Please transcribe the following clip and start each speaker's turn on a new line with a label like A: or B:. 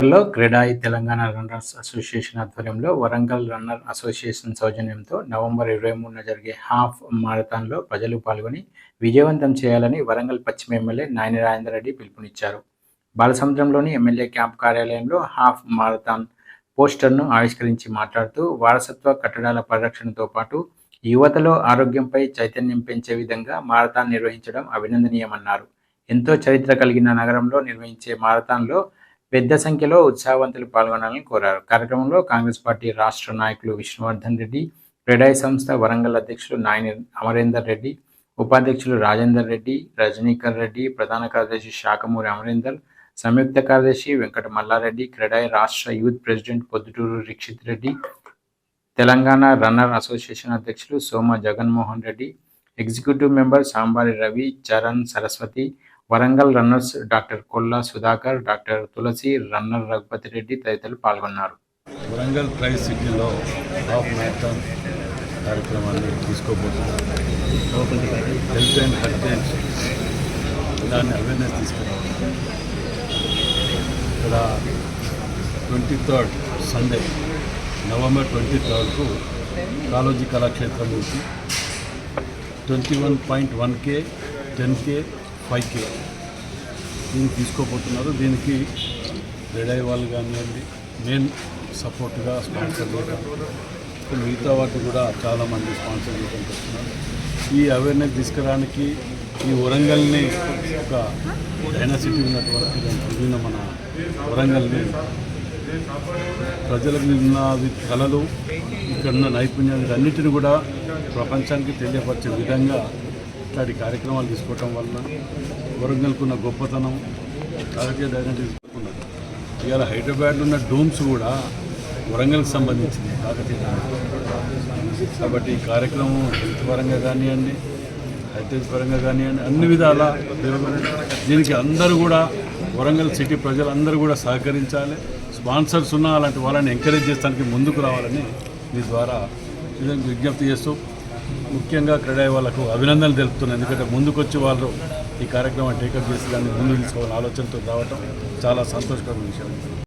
A: లో క్రీడాయి Telangana runners association ఆధ్వర్యంలో Warangal runner association సౌజన్యంతో నవంబర్ ఇరవై మూడున జరిగే హాఫ్ మారథాన్లో ప్రజలు పాల్గొని విజయవంతం చేయాలని వరంగల్ పశ్చిమ ఎమ్మెల్యే నాయని రాజేందర్ రెడ్డి పిలుపునిచ్చారు. బాలసముద్రంలోని ఎమ్మెల్యే క్యాంప్ కార్యాలయంలో హాఫ్ మారథాన్ పోస్టర్ను ఆవిష్కరించి మాట్లాడుతూ వారసత్వ కట్టడాల పరిరక్షణతో పాటు యువతలో ఆరోగ్యంపై చైతన్యం పెంచే విధంగా మారథాన్ నిర్వహించడం అభినందనీయమన్నారు. ఎంతో చరిత్ర కలిగిన నగరంలో నిర్వహించే మారథాన్లో పెద్ద సంఖ్యలో ఉత్సాహవంతులు పాల్గొనాలని కోరారు. కార్యక్రమంలో కాంగ్రెస్ పార్టీ రాష్ట్ర నాయకులు విష్ణువర్ధన్ రెడ్డి క్రెడాయి సంస్థ వరంగల్ అధ్యక్షులు నాయని అమరేందర్ రెడ్డి ఉపాధ్యక్షులు రాజేందర్ రెడ్డి రజనీకర్ రెడ్డి ప్రధాన కార్యదర్శి శాఖమూరి అమరేందర్ సంయుక్త కార్యదర్శి వెంకట మల్లారెడ్డి క్రెడాయ్ రాష్ట్ర youth president Poddutur Rikshith Reddy Telangana runner association అధ్యక్షులు Soma Jaganmohan Reddy executive member Sambari Ravi Charan Saraswati Warangal runners doctor Kolla Sudhakar doctor Tulasi runner Raghupathi Reddy తదితరులు పాల్గొన్నారు.
B: వరంగల్ ట్రైస్ సిటీలో హాఫ్ మ్యారథాన్ కార్యక్రమాన్ని తీసుకోబోతున్నాం. హెల్త్ అండ్ హెల్త్ దాన్ని awareness తీసుకురావాలి. ఇక్కడ twenty third Sunday November twenty థర్డ్కు Kaloji Kalakshetram నుంచి twenty one point one K ten K five K. దీన్ని తీసుకోబోతున్నారు. దీనికి రెడై వాళ్ళు కానివ్వండి మెయిన్ సపోర్ట్గా స్పాన్సర్ చేయడం మిగతా వాటిని కూడా చాలామంది స్పాన్సర్ చేయడం వస్తున్నారు. ఈ అవేర్నెస్ తీసుకురావడానికి ఈ వరంగల్ని ఒక డైనాసిటీ ఉన్నటువంటి విభిన్న మన వరంగల్ని ప్రజలకు ఉన్న కళలు ఇక్కడ ఉన్న నైపుణ్యాలు అన్నిటిని కూడా ప్రపంచానికి తెలియపరిచే విధంగా ఇట్లాంటి కార్యక్రమాలు తీసుకోవటం వల్ల వరంగల్కున్న గొప్పతనం రాజకీయ ధైర్యం తీసుకున్నది. ఇవాళ హైదరాబాద్లో ఉన్న డోమ్స్ కూడా వరంగల్కి సంబంధించింది కాకతీయ కాబట్టి ఈ కార్యక్రమం హెల్త్ పరంగా కానివ్వండి హెరిటేజ్ పరంగా కానివ్వండి అన్ని విధాల దీనికి అందరూ కూడా వరంగల్ సిటీ ప్రజలందరూ కూడా సహకరించాలి. స్పాన్సర్స్ ఉన్న అలాంటి వాళ్ళని ఎంకరేజ్ చేస్తానికి ముందుకు రావాలని మీ ద్వారా విజ్ఞప్తి చేస్తూ ముఖ్యంగా క్రీడా వాళ్ళకు అభినందనలు తెలుపుతున్నాను. ఎందుకంటే ముందుకొచ్చి వాళ్ళు ఈ కార్యక్రమం టేకప్ చేసి దాన్ని ముందు తీసుకోవాలని ఆలోచనతో రావటం చాలా సంతోషకరమైన విషయం.